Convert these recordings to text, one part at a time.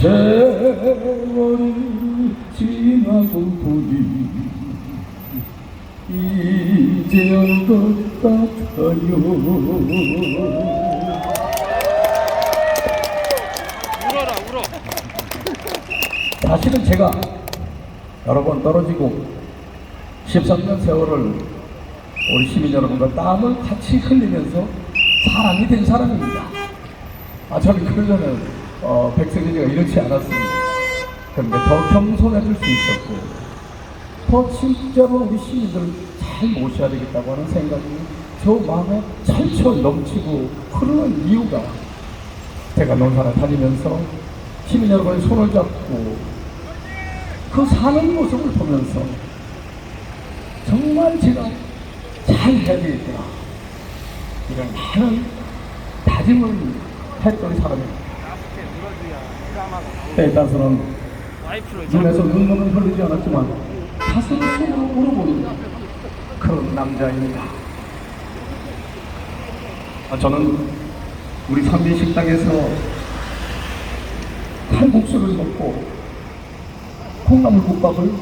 세월이 지나고 보니 이제 알것 같아요 울어라 울어. 사실은 제가 여러 번 떨어지고 13년 세월을 우리 시민 여러분과 땀을 같이 흘리면서 사람이 된 사람입니다. 아, 저는 그러려면 어, 백성진이가 이렇지 않았습니다. 그런데 더 겸손해질 수 있었고 더 진짜로 우리 시민들을 잘 모셔야 되겠다고 하는 생각이 저 마음에 철철 넘치고 흐르는 이유가 제가 논산을 다니면서 시민 여러분의 손을 잡고 그 사는 모습을 보면서 정말 제가 잘 해야 되겠구나 이런 많은 다짐을 했던 사람입니다. 때에 따라서는 와이프를 눈에서 눈물은 흘리지 않았지만 가슴이 속으로 울어보는 그런 남자입니다. 아, 저는 우리 삼비 식당에서 칼국수를 먹고 콩나물 국밥을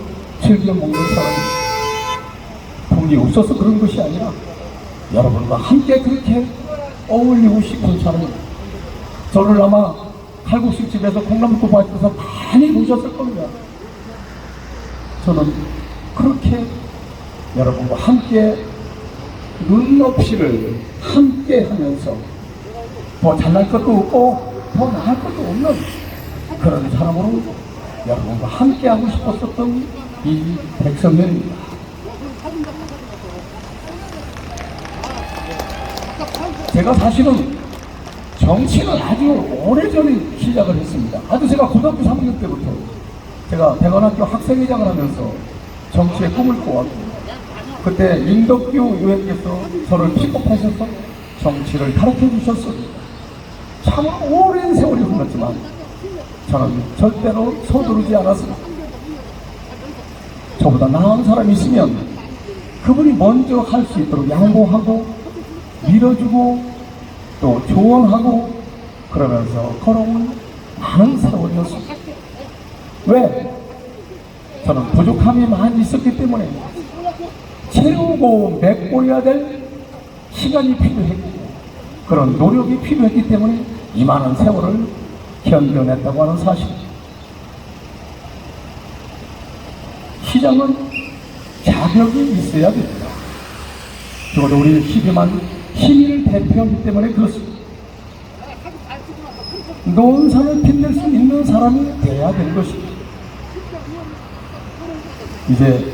즐겨 먹는 사람입니다. 돈이 없어서 그런 것이 아니라 여러분과 함께 그렇게 어울리고 싶은 사람입니다. 저를 아마 칼국수 집에서 콩나물국밥에서 많이 보셨을 겁니다. 저는 그렇게 여러분과 함께 눈높이를 함께 하면서 더 잘날 것도 없고 더 나을 것도 없는 그런 사람으로 여러분과 함께 하고 싶었었던 이 백성현입니다. 제가 사실은 정치는 아주 오래전에 시작을 했습니다. 아주 제가 고등학교 3학년 때부터 제가 대관학교 학생회장을 하면서 정치의 꿈을 꾸었고 그때 윤덕규 의원께서 저를 픽업하셔서 정치를 가르쳐 주셨습니다. 참 오랜 세월이 흘렀지만 저는 절대로 서두르지 않았습니다. 저보다 나은 사람이 있으면 그분이 먼저 할 수 있도록 양보하고 밀어주고 또 조언하고 그러면서 걸어온 많은 세월이었습니다. 왜? 저는 부족함이 많이 있었기 때문에 채우고 메꿔야 될 시간이 필요했고 그런 노력이 필요했기 때문에 이 많은 세월을 견뎌냈다고 하는 사실. 시장은 자격이 있어야 됩니다. 적어도 우리 12만 시민을 대표하기 때문에 그렇습니다. 논산을 빛낼 수 있는 사람이 돼야 될 것입니다. 이제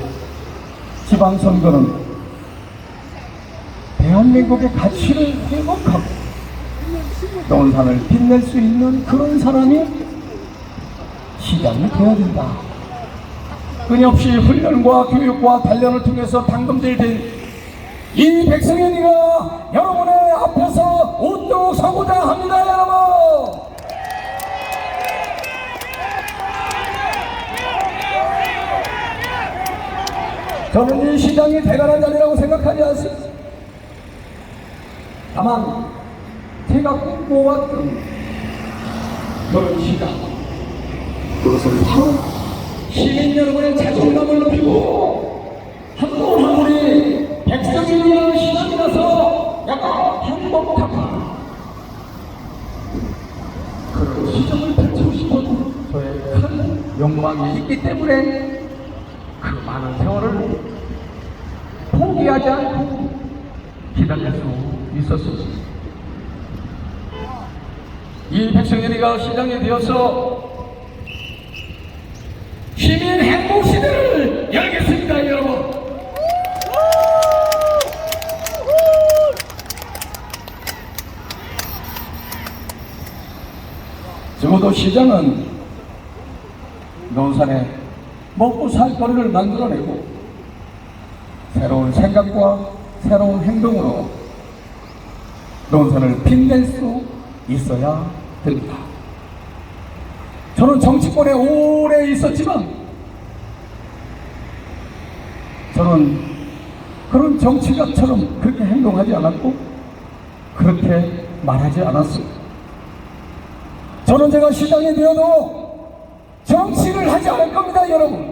지방선거는 대한민국의 가치를 회복하고 논산을 빛낼 수 있는 그런 사람이 시장이 되어야 된다. 끊임없이 훈련과 교육과 단련을 통해서 당금질된 이 백성현이가 여러분의 앞에서 우뚝 서고자 합니다, 여러분! 저는 이 시장이 대단한 자리라고 생각하지 않습니다. 다만, 제가 꿈꿔왔던 그런 시장, 그것은 바로 시민 여러분의 자존감을 높이고 한분 욕망이 있기 때문에 그 많은 세월을 포기하지 않고 기다릴 수 있었습니다. 이 백성현이가 시장이 되어서 시민 행복 시대를 열겠습니다, 여러분. 적어도 시장은 논산에 먹고 살 거리를 만들어내고 새로운 생각과 새로운 행동으로 논산을 빛낼 수 있어야 됩니다. 저는 정치권에 오래 있었지만 저는 그런 정치가처럼 그렇게 행동하지 않았고 그렇게 말하지 않았습니다. 저는 제가 시장에 되어도 정치를 하지 않을 겁니다, 여러분.